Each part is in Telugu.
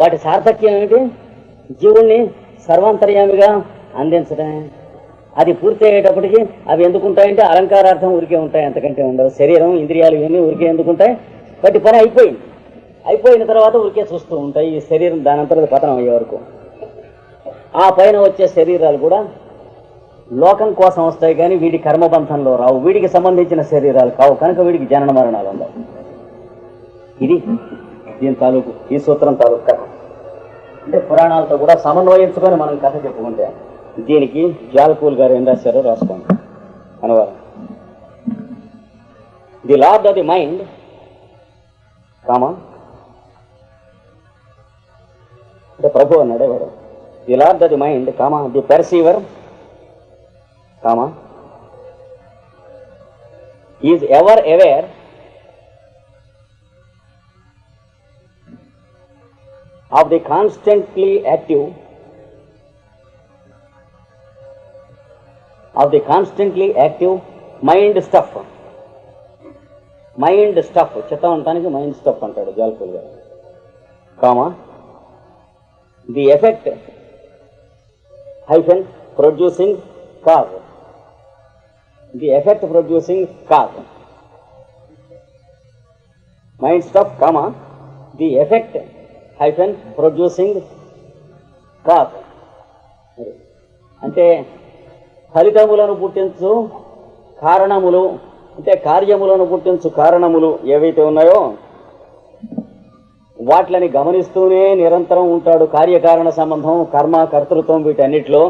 వాటి సార్థక్యం ఏమిటి? జీవుణ్ణి సర్వాంతర్యామిగా అందించడమే అది పూర్తి అయ్యేటప్పటికి అవి ఎందుకుంటాయంటే అలంకారార్థం ఊరికే ఉంటాయి అంతకంటే ఉండవు. శరీరం ఇంద్రియాలు ఇవన్నీ ఊరికే ఎందుకు ఉంటాయి వాటి పని అయిపోయింది. అయిపోయిన తర్వాత ఊరికే చూస్తూ ఉంటాయి. ఈ శరీరం దానంతరం పతనం అయ్యే వరకు. ఆ పైన వచ్చే శరీరాలు కూడా లోకం కోసం వస్తాయి కానీ వీడి కర్మబంధంలో రావు. వీడికి సంబంధించిన శరీరాలు కావు. కనుక వీడికి జనన మరణాలు ఉండవు. ఇది దీని తాలూకు ఈ సూత్రం తాలూకు అంటే పురాణాలతో కూడా సమన్వయించుకొని మనం కథ చెప్పుకుంటే దీనికి జాల్పూల్ గారు ఏం రాశారో రాసుకోండి. అనవారు. The lord of the mind comma అంటే ప్రభు అన్నాడే వాడు the lord of the mind comma the perceiver comma is ever aware of the constantly active of the constantly active mind stuff. Mind stuff చెత్త ఉండటానికి మైండ్ స్టఫ్ అంటాడు జాల్పూల్ గారు comma the effect hyphen producing cause the effect producing cause mind stuff comma the effect hyphen producing crop అంటే ఫలితములను పుట్టించు కారణములు అంటే కార్యములను పుట్టించు కారణములు ఏవైతే ఉన్నాయో వాటిని గమనిస్తూనే నిరంతరం ఉంటాడు కార్యకారణ సంబంధం కర్మ కర్తృత్వం వీటన్నిటిలో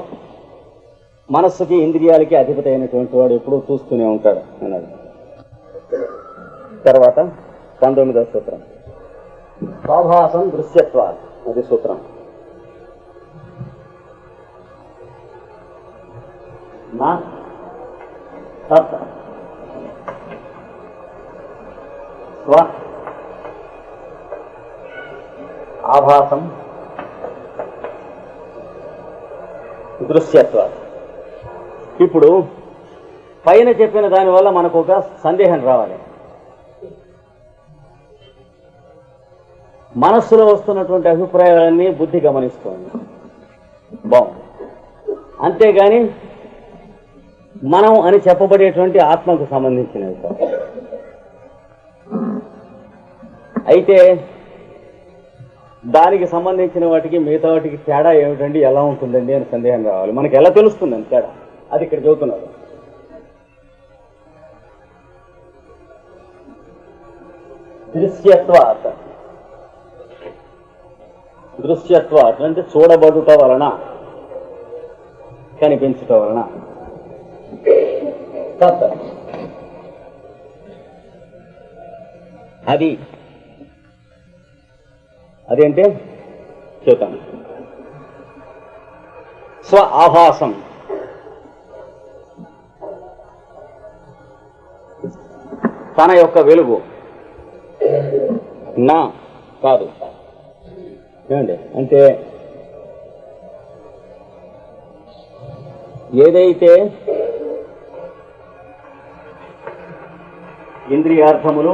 మనస్సుకి ఇంద్రియాలకి అధిపతి అయినటువంటి వాడు ఎప్పుడూ చూస్తూనే ఉంటాడు అన్నది. తర్వాత పంతొమ్మిదవ సూత్రం స్వాభాసం దృశ్యత్వ అది సూత్రం. నా స్వ. ఆభాసం దృశ్యత్వ ఇప్పుడు పైన చెప్పిన దానివల్ల మనకు ఒక సందేహం రావాలి. మనస్సులో వస్తున్నటువంటి అభిప్రాయాలన్నీ బుద్ధి గమనిస్తోంది. బాగుంది. అంతేగాని మనం అని చెప్పబడేటువంటి ఆత్మకు సంబంధించినవి అయితే దానికి సంబంధించిన వాటికి మిగతా వాటికి తేడా ఏమిటండి? ఎలా ఉంటుందండి అని సందేహం రావాలి. మనకి ఎలా తెలుస్తుందండి తేడా? అది ఇక్కడ చదువుతున్నారు. దృశ్యత్వాత్. దృశ్యత్వ అంటే చూడబడుట వలన కనిపించుట వలన. అది. అదేంటే? చూద్దాం. స్వ ఆభాసం. తన యొక్క వెలుగు. నా కాదు. ఏమండి? అంటే ఏదైతే ఇంద్రియార్థములు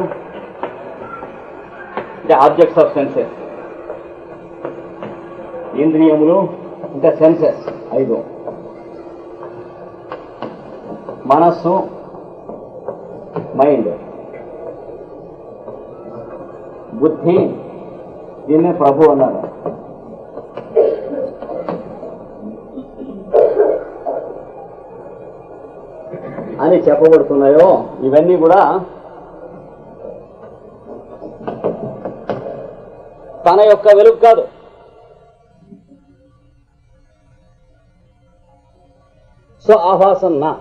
అంటే ఆబ్జెక్ట్స్ ఆఫ్ సెన్సెస్ ఇంద్రియములు అంటే సెన్సెస్ ఐదు. మనస్సు మైండ్. బుద్ధి దీన్నే ప్రభు అన్నారు. అని చెప్పబడుతున్నాయో ఇవన్నీ కూడా తన యొక్క వెలుగు కాదు. సో ఆభాసం నా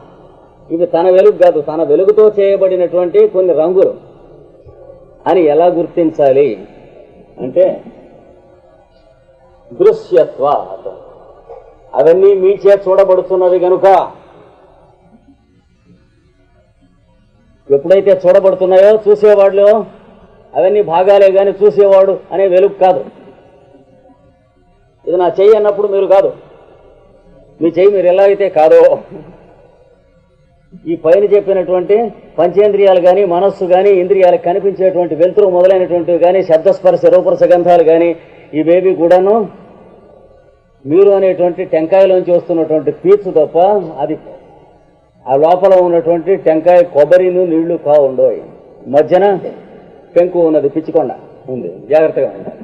ఇవి తన వెలుగు కాదు తన వెలుగుతో చేయబడినటువంటి కొన్ని రంగులు. అని ఎలా గుర్తించాలి? అంటే దృశ్యత్వ అవన్నీ మీచే చూడబడుతున్నవి గనుక ఎప్పుడైతే చూడబడుతున్నాయో చూసేవాళ్ళు అవన్నీ భాగాలే కానీ చూసేవాడు అనే వెలుగు కాదు. ఇది నా చెయ్యి అన్నప్పుడు మీరు కాదు. మీ చెయ్యి మీరు ఎలా అయితే కాదో ఈ పైన చెప్పినటువంటి పంచేంద్రియాలు కానీ మనస్సు కానీ ఇంద్రియాలు కనిపించేటువంటి వెలుతురు మొదలైనటువంటివి కానీ శబ్దస్పర్శ రూపరస గంధాలు కానీ ఇవేవి కూడాను మీరు అనేటువంటి టెంకాయలోంచి వస్తున్నటువంటి పీచు తప్ప అది ఆ లోపల ఉన్నటువంటి టెంకాయ కొబ్బరిను నీళ్ళు కావుండోయ్ మధ్యన పెంకు ఉన్నది పిచ్చికొండ ఉంది. జాగ్రత్తగా ఉండాలి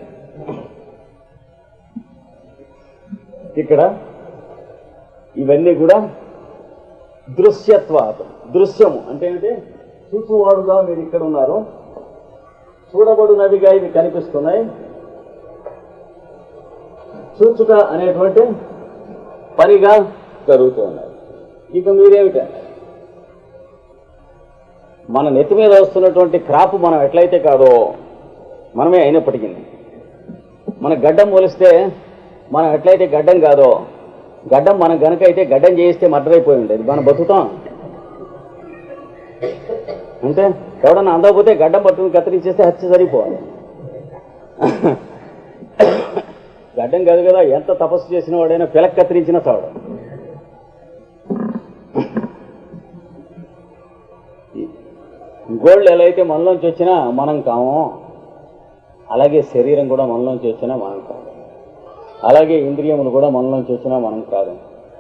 ఇక్కడ ఇవన్నీ కూడా దృశ్యత్వాత దృశ్యము అంటే ఏంటి చూసువాడుగా మీరు ఇక్కడ ఉన్నారు. చూడబడినవిగా ఇవి కనిపిస్తున్నాయి. చూచుట అనేటువంటి పనిగా జరుగుతున్నాయి ఇక మీరేమిటండి మన నెత్తి మీద వస్తున్నటువంటి క్రాప్ మనం ఎట్లయితే కాదో మనమే అయినప్పటికీ మన గడ్డం పోలిస్తే మనం ఎట్లయితే గడ్డం కాదో గడ్డం మనం గనక అయితే గడ్డం చేయిస్తే మర్డర్ అయిపోయి ఉండేది. మనం బతుకుతాం. అంటే ఎవడన్నా అందకపోతే గడ్డం పట్టుకుని కత్తిరించేస్తే హత్య సరిపోవాలి. గడ్డం కాదు కదా ఎంత తపస్సు చేసిన వాడైనా పిలక్ కత్తిరించిన చావడం గోల్డ్ ఎలా అయితే మనలోంచి వచ్చినా మనం కాము. అలాగే శరీరం కూడా మనలోంచి వచ్చినా మనం కాదు అలాగే ఇంద్రియములు కూడా మనలోంచి వచ్చినా మనం కాదు.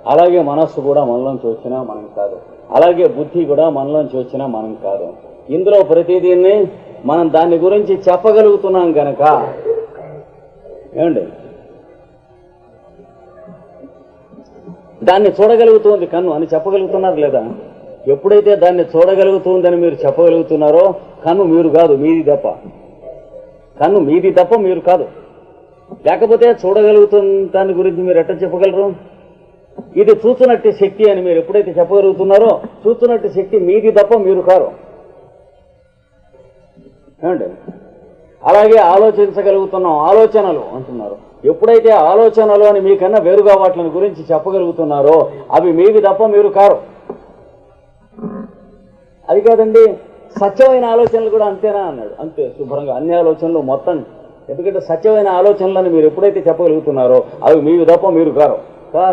అలాగే మనస్సు కూడా మనలోంచి వచ్చినా మనం కాదు. అలాగే బుద్ధి కూడా మనలోంచి వచ్చినా మనం కాదు. ఇందులో ప్రతిదీన్ని మనం దాని గురించి చెప్పగలుగుతున్నాం గనక. ఏమండి? దాన్ని చూడగలుగుతుంది కన్ను అని చెప్పగలుగుతున్నారు లేదా? ఎప్పుడైతే దాన్ని చూడగలుగుతుందని మీరు చెప్పగలుగుతున్నారో కన్ను మీరు కాదు మీది తప్ప. కన్ను మీది తప్ప మీరు కాదు. లేకపోతే చూడగలుగుతున్న దాని గురించి మీరు ఎట్లా చెప్పగలరు? ఇది చూస్తున్నట్టు శక్తి అని మీరు ఎప్పుడైతే చెప్పగలుగుతున్నారో చూస్తున్నట్టు శక్తి మీది తప్ప మీరు కారు. ఏమండి? అలాగే ఆలోచించగలుగుతున్నాం ఆలోచనలు అంటున్నారు. ఎప్పుడైతే ఆలోచనలు అని మీకన్నా వేరుగా వాటిని గురించి చెప్పగలుగుతున్నారో అవి మీవి తప్ప మీరు కారు. అది కాదండి సత్యమైన ఆలోచనలు కూడా అంతేనా అన్నాడు. అంతే శుభ్రంగా. అన్ని ఆలోచనలు మొత్తం ఎందుకంటే సత్యమైన ఆలోచనలను మీరు ఎప్పుడైతే చెప్పగలుగుతున్నారో అవి మీవి తప్ప మీరు కారు.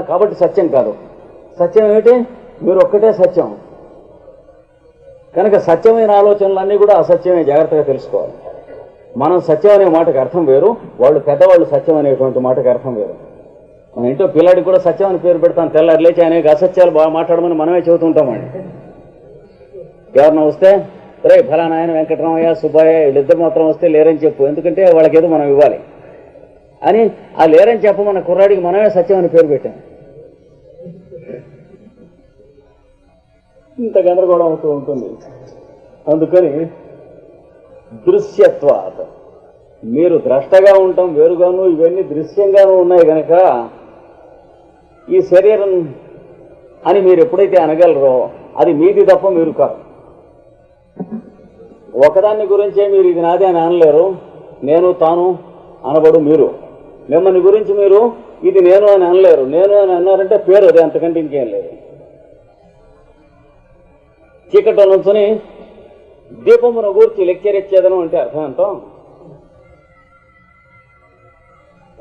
కాబట్టి సత్యం కాదు. సత్యం ఏమిటి? మీరు ఒక్కటే సత్యం. కనుక సత్యమైన ఆలోచనలన్నీ కూడా అసత్యమే జాగ్రత్తగా తెలుసుకోవాలి. మనం సత్యం అనే మాటకు అర్థం వేరు వాళ్ళు పెద్దవాళ్ళు సత్యం అనేటువంటి మాటకు అర్థం వేరు. మన ఇంట్లో పిల్లాడికి కూడా సత్యం అని పేరు పెడతాం తెల్లారి లేచి అనేక అసత్యాలు బాగా మాట్లాడమని మనమే చెబుతుంటామండి. ఎవరన్నా వస్తే రే ఫలానా ఆయన వెంకటరామయ్య సుబ్బయ్య వీళ్ళిద్దరు మాత్రం వస్తే లేరని చెప్పు. ఎందుకంటే వాళ్ళకి ఏదో మనం ఇవ్వాలి. అని ఆ లేరని చెప్పమన్న కుర్రాడికి మనమే సత్యం అని పేరు పెట్టాం. ఇంత గందరగోళం అవుతూ ఉంటుంది. అందుకని దృశ్యత్వాత. మీరు ద్రష్టగా ఉంటాం వేరుగాను ఇవన్నీ దృశ్యంగాను ఉన్నాయి కనుక ఈ శరీరం అని మీరు ఎప్పుడైతే అనగలరో అది మీది తప్ప మీరు కాదు. ఒకదాన్ని గురించే మీరు ఇది నాదే అని అనలేరు. నేను తాను అనబడు మీరు. మిమ్మల్ని గురించి మీరు ఇది నేను అని అనలేరు. నేను అని అన్నారంటే పేరు అది అంతకంటే ఇంకేం లేదు. చీకట నుంచుని దీపమును గూర్చి లెక్చర్ ఇచ్చేదనం అంటే అర్థం ఎంతో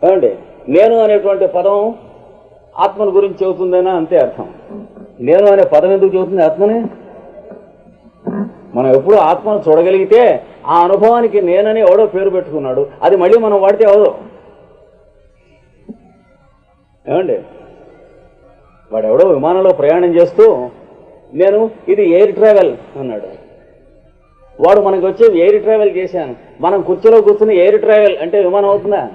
ఏమండి? నేను అనేటువంటి పదం ఆత్మను గురించి చెబుతుందైనా? అంతే అర్థం. నేను అనే పదం ఎందుకు చెబుతుంది ఆత్మని? మనం ఎప్పుడు ఆత్మను చూడగలిగితే ఆ అనుభవానికి నేనని ఎవడో పేరు పెట్టుకున్నాడు. అది మళ్ళీ మనం వాడితే అవదు. ఏమండి? వాడెవడో విమానంలో ప్రయాణం చేస్తూ నేను ఇది ఎయిర్ ట్రావెల్ అన్నాడు. వాడు మనకి వచ్చి ఎయిర్ ట్రావెల్ చేశాను. మనం కుర్చీలో కూర్చుని ఎయిర్ ట్రావెల్ అంటే విమానం అవుతుందా?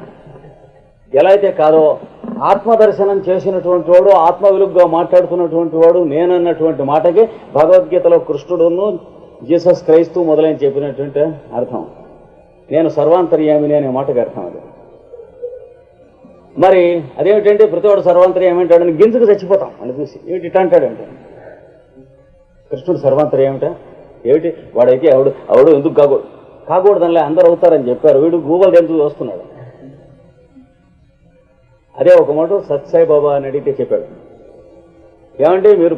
ఎలా అయితే కాదో ఆత్మదర్శనం చేసినటువంటి వాడు ఆత్మ విలుగ్గా మాట్లాడుతున్నటువంటి వాడు నేనన్నటువంటి మాటకి భగవద్గీతలో కృష్ణుడును జీసస్ క్రైస్తు మొదలైన చెప్పినటువంటి అర్థం. నేను సర్వాంతర్యామిని అనే మాటకు అర్థం అది. మరి అదేమిటంటే ప్రతివాడు సర్వాంతర్యామి అంటాడని గింజకు చచ్చిపోతాం. అని చూసి ఏమిటి ఇట్లా అంటాడు అంటే? కృష్ణుడు సర్వాంతర్యామిట ఏమిటి? వాడైతే ఎవడు ఎవడు ఎందుకు కాకూడదు కాకూడదనిలే అందరూ అవుతారని చెప్పారు. వీడు గూగుల్ ఎందుకు వస్తున్నాడు? అదే ఒక మాట సత్సాయి బాబా అని అడిగితే చెప్పాడు. ఏమంటే మీరు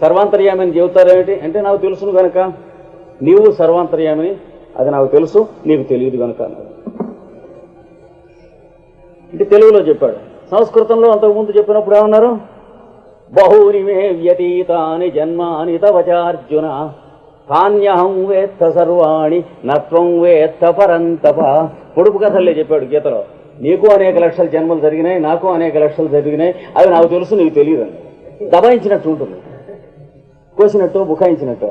సర్వాంతర్యామని చెబుతారేమిటి? అంటే నాకు తెలుసును కనుక నీవు సర్వాంతర్యామిని అది నాకు తెలుసు నీకు తెలియదు కనుక అన్నాడు. అంటే తెలుగులో చెప్పాడు. సంస్కృతంలో అంతకుముందు చెప్పినప్పుడు ఏమన్నారు? బహూని మే వ్యతీతాని జన్మాని తవచార్జున కాన్యహం వేత్త సర్వాణి నత్వం వేత్త పరంతప. పొడుపు కథలే చెప్పాడు గీతలో. నీకు అనేక లక్షల జన్మలు జరిగినాయి నాకు అనేక లక్షలు జరిగినాయి అవి నాకు తెలుసు నీకు తెలియదు దబాయించినట్టు ఉంటుంది. కోసినట్టు బుకాయించినట్టు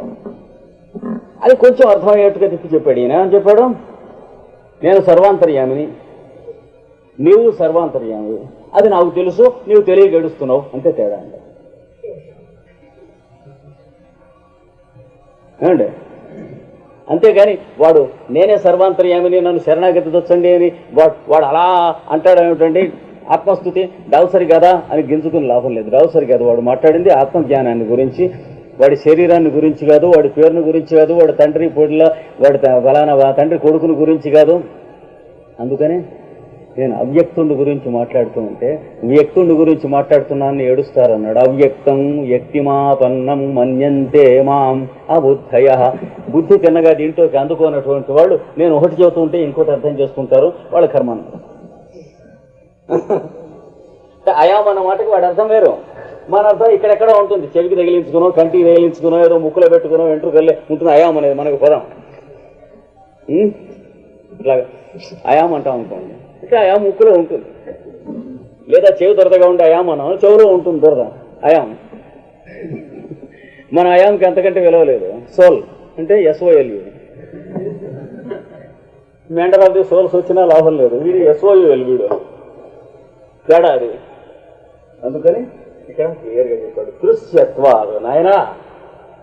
అది కొంచెం అర్థమయ్యేట్టుగా తిప్పి చెప్పాడు ఈయన. ఏమని చెప్పాడు? నేను సర్వాంతర్యామిని. నీవు సర్వాంతర్యామి అది నాకు తెలుసు నీవు తెలియగడుస్తున్నావు అంతే తేడా అండి. ఏమండి? అంతేగాని వాడు నేనే సర్వాంతర్యామిని నన్ను శరణాగతి తెచ్చండి అని వాడు వాడు అలా అంటాడు ఏమిటండి? ఆత్మస్థుతి డౌసరి కదా అని గింజుకుని లాభం లేదు. డౌసరి కదా వాడు మాట్లాడింది ఆత్మజ్ఞానాన్ని గురించి. వాడి శరీరాన్ని గురించి కాదు వాడి పేరుని గురించి కాదు వాడి తండ్రి పొడిల వాడి త- ఫలానా వా- తండ్రి కొడుకుని గురించి కాదు. అందుకనే నేను అవ్యక్తుండి గురించి మాట్లాడుతూ ఉంటే వ్యక్తుండి గురించి మాట్లాడుతున్నాను ఏడుస్తారన్నాడు. అవ్యక్తం వ్యక్తిమాపన్నం మన్యంతే మాం అబుద్ధయ. బుద్ధి తిన్నగా దీంట్లోకి అందుకోనటువంటి వాళ్ళు నేను ఒకటి చెబుతుంటే ఇంకోటి అర్థం చేసుకుంటారు వాళ్ళ కర్మ అయాం అన్న మాటకి వాడి అర్థం వేరు. మన అర్థం ఇక్కడెక్కడ ఉంటుంది. చెవికి తగిలించుకునో కంటికి తగిలించుకునో ఏదో ముక్కులో పెట్టుకునో వెంట్రుకల్లే ఉంటుంది అయాం అనేది మనకు పదం. ఇట్లాగా అయాం అంటాం అనుకోండి. అంటే అయాం ముక్కులో ఉంటుంది. లేదా చెవి దొరదగా ఉండే అయాం అన్నాం చెవులో ఉంటుంది దొరద. అయాం. మన అయాంకి అంతకంటే విలువ లేదు. సోల్. అంటే S O L U mental of the souls వచ్చినా లాభం లేదు. వీడు ఎస్ఓయుఎల్ వీడు. తేడా అది. అందుకని ఇక్కడ క్లియర్గా చెప్పాడు. దృశ్యత్వాలు నాయన.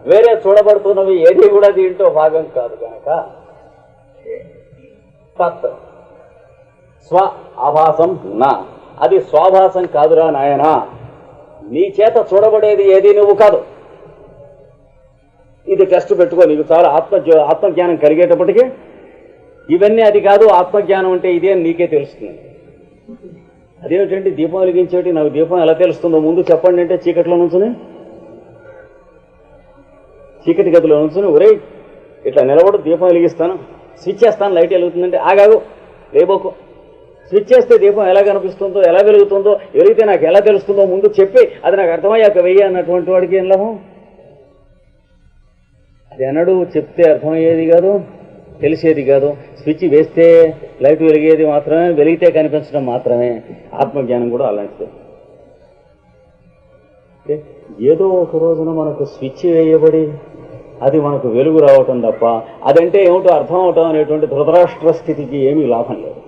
వేరే చూడబడుతున్నవి ఏది కూడా దీంట్లో భాగం కాదు కనుక. తత్ స్వ ఆభాసం నా. అది స్వాభాసం కాదురా నాయన. నీ చేత చూడబడేది ఏది నువ్వు కాదు. ఇది టెస్ట్ పెట్టుకో నీకు చాలా ఆత్మ ఆత్మజ్ఞానం కలిగేటప్పటికీ ఇవన్నీ అది కాదు ఆత్మజ్ఞానం అంటే ఇదే అని నీకే తెలుస్తుంది. అదేమిటండి దీపం వెలిగించేటి? నాకు దీపం ఎలా తెలుస్తుందో ముందు చెప్పండి అంటే చీకట్లో నుంచుని. చీకటి గదిలో నుంచుని ఒరేయ్ ఇట్లా నిలబడు దీపం వెలిగిస్తాను. స్విచ్ చేస్తాను లైట్ వెలుగుతుందంటే ఆగాగు లేబోకు. స్విచ్ చేస్తే దీపం ఎలా కనిపిస్తుందో ఎలా వెలుగుతుందో వెలిగితే నాకు ఎలా తెలుస్తుందో ముందు చెప్పి అది నాకు అర్థమయ్యాక వెయ్యి అన్నటువంటి వాడికి ఏం లాభం? అది అన్నాడు చెప్తే అర్థమయ్యేది కాదు. తెలిసేది కాదు. స్విచ్ వేస్తే లైట్ వెలిగేది మాత్రమే వెలిగితే కనిపించడం మాత్రమే. ఆత్మజ్ఞానం కూడా అలాంటిది. ఏదో ఒక రోజున మనకు స్విచ్ వేయబడి అది మనకు వెలుగు రావటం తప్ప అదంటే ఏమిటో అర్థం అవటం అనేటువంటి ధృతరాష్ట్ర స్థితికి ఏమీ లాభం లేదు.